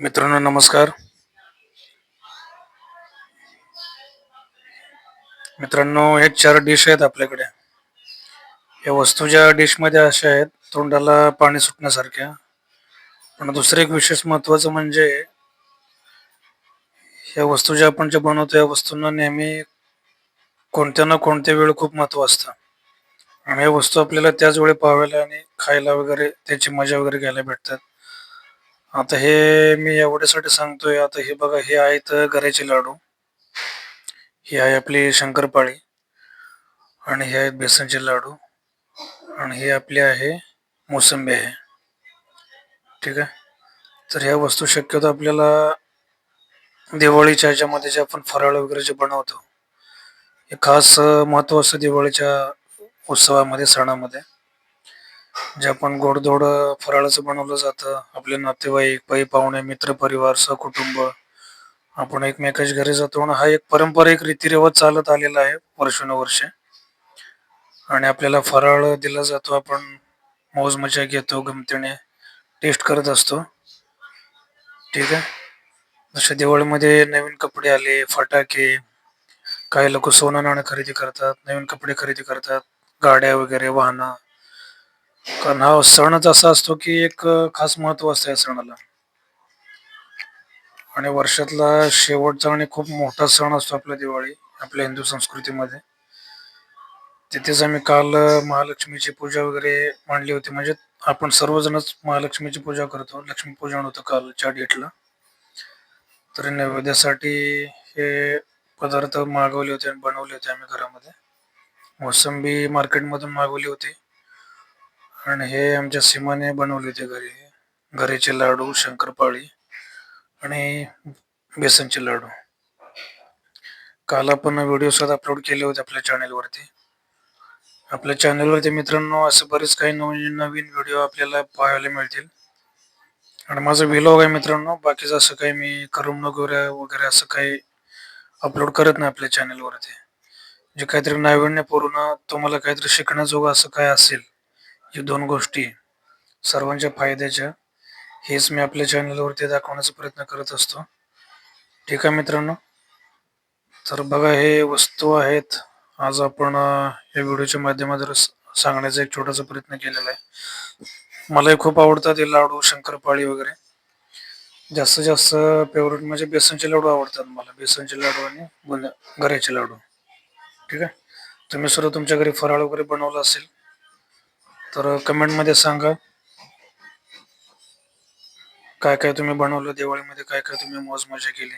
मित्रांनो नमस्कार. मित्रांनो हे चार डिश आहेत आपल्याकडे. या वस्तू ज्या डिशमध्ये अशा आहेत तोंडाला पाणी सुटण्यासारख्या. पण दुसरं एक विशेष महत्त्वाचं म्हणजे या वस्तू ज्या आपण ज्या बनवतो या वस्तूंना नेहमी कोणत्या ना कोणत्या वेळ खूप महत्त्व असतं. आणि या वस्तू आपल्याला त्याच वेळी पाहायला आणि खायला वगैरे त्याची मजा वगैरे घ्यायला भेटतात. आता हे मी एवढ्यासाठी सांगतोय आता हे बघा हे आहेत गऱ्याचे लाडू. ही आहे आपली शंकरपाळी आणि हे आहेत बेसनचे लाडू आणि हे आपले आहे मोसंबी आहे. ठीक आहे? तर ह्या वस्तू शक्यतो आपल्याला दिवाळीच्या ह्याच्यामध्ये जे आपण फराळ वगैरे जे बनवतो हे खास महत्त्व असतं दिवाळीच्या उत्सवामध्ये सणामध्ये. जे आपण गोडधोड फराळाचं बनवलं जातं. आपले नातेवाईक पै पाहुणे मित्र परिवार सहकुटुंब आपण एकमेकाच्या घरी जातो आणि हा एक पारंपरिक रीतिरिवाज चालत आलेला आहे वर्षानुवर्षे. आणि आपल्याला फराळ दिला जातो आपण मौज मजा घेतो गमतीने टेस्ट करत असतो. ठीक आहे? जसे दिवाळीमध्ये नवीन कपडे आले फटाके काही लोक सोनं नाणं खरेदी करतात नवीन कपडे खरेदी करतात गाड्या वगैरे वाहनं. कारण हा सणच असा असतो की एक खास महत्त्व असतं या सणाला. आणि वर्षातला शेवटचा आणि खूप मोठा सण असतो आपला दिवाळी आपल्या हिंदू संस्कृतीमध्ये. तिथेच आम्ही काल महालक्ष्मीची पूजा वगैरे मांडली होती. म्हणजे आपण सर्वजणच महालक्ष्मीची पूजा करतो. लक्ष्मीपूजन होतं कालच्या डेटला. तर नैवेद्यासाठी हे पदार्थ मागवले होते आणि बनवले होते आम्ही घरामध्ये. मोसंबी मार्केटमधून मागवली होती. आणि हे आमच्या सीमाने बनवले होते घरी. घरीचे लाडू शंकरपाळी आणि बेसनचे लाडू. काल आपण व्हिडिओ सुद्धा अपलोड केले होते आपल्या चॅनेलवरती आपल्या चॅनेलवरती मित्रांनो असं बरेच काही नवीन नवीन व्हिडिओ आपल्याला पाहायला मिळतील. आणि माझं विलॉग आहे मित्रांनो बाकीचं असं काही मी करमणूक वगैरे वगैरे असं काही अपलोड करत नाही आपल्या चॅनेलवरती जे काहीतरी नाविन्यपूर्ण तुम्हाला काहीतरी शिकण्याजोगं असं काय असेल या दोन गोष्टी सर्वांच्या फायद्याच्या. हेच मी आपल्या चॅनलवरती दाखवण्याचा प्रयत्न करत असतो. ठीक आहे मित्रांनो? तर बघा हे वस्तू आहेत. आज आपण या व्हिडिओच्या माध्यमातून सांगण्याचा एक छोटासा प्रयत्न केलेला आहे. मलाही खूप आवडतात हे लाडू शंकरपाळी वगैरे. जास्तीत जास्त फेवरेट म्हणजे बेसनचे लाडू आवडतात मला. बेसनचे लाडू आणि बुंद गऱ्याचे लाडू. ठीक आहे? तुम्ही सुद्धा तुमच्या घरी फराळ वगैरे बनवला असेल तर कमेंटमध्ये सांगा. काय काय तुम्ही बनवलं दिवाळीमध्ये काय काय तुम्ही मौज मजा केली?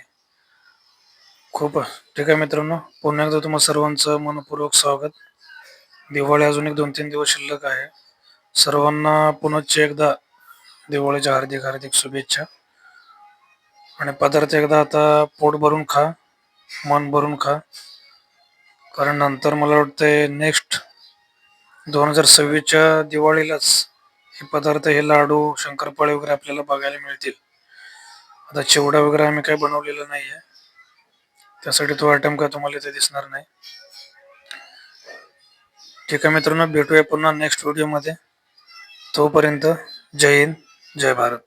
खूप ठीक आहे मित्रांनो पुन्हा एकदा तुम्हा सर्वांचं मनपूर्वक स्वागत. दिवाळी अजून एक दोन तीन दिवस शिल्लक आहे. सर्वांना पुनश्च एकदा दिवाळीच्या हार्दिक हार्दिक शुभेच्छा. आणि पदार्थ एकदा आता पोट भरून खा मन भरून खा. कारण नंतर मला वाटतंय नेक्स्ट दोन हजार सव्वीसच्या दिवाळीलाच हे पदार्थ हे लाडू शंकरपाळे वगैरे आपल्याला बघायला मिळतील. आता चिवडा वगैरे आम्ही काही बनवलेला नाही आहे त्यासाठी तो आयटम काय तुम्हाला इथे दिसणार नाही. ठीक आहे मित्रांनो भेटूया पुन्हा नेक्स्ट व्हिडिओमध्ये तोपर्यंत जय हिंद जय भारत.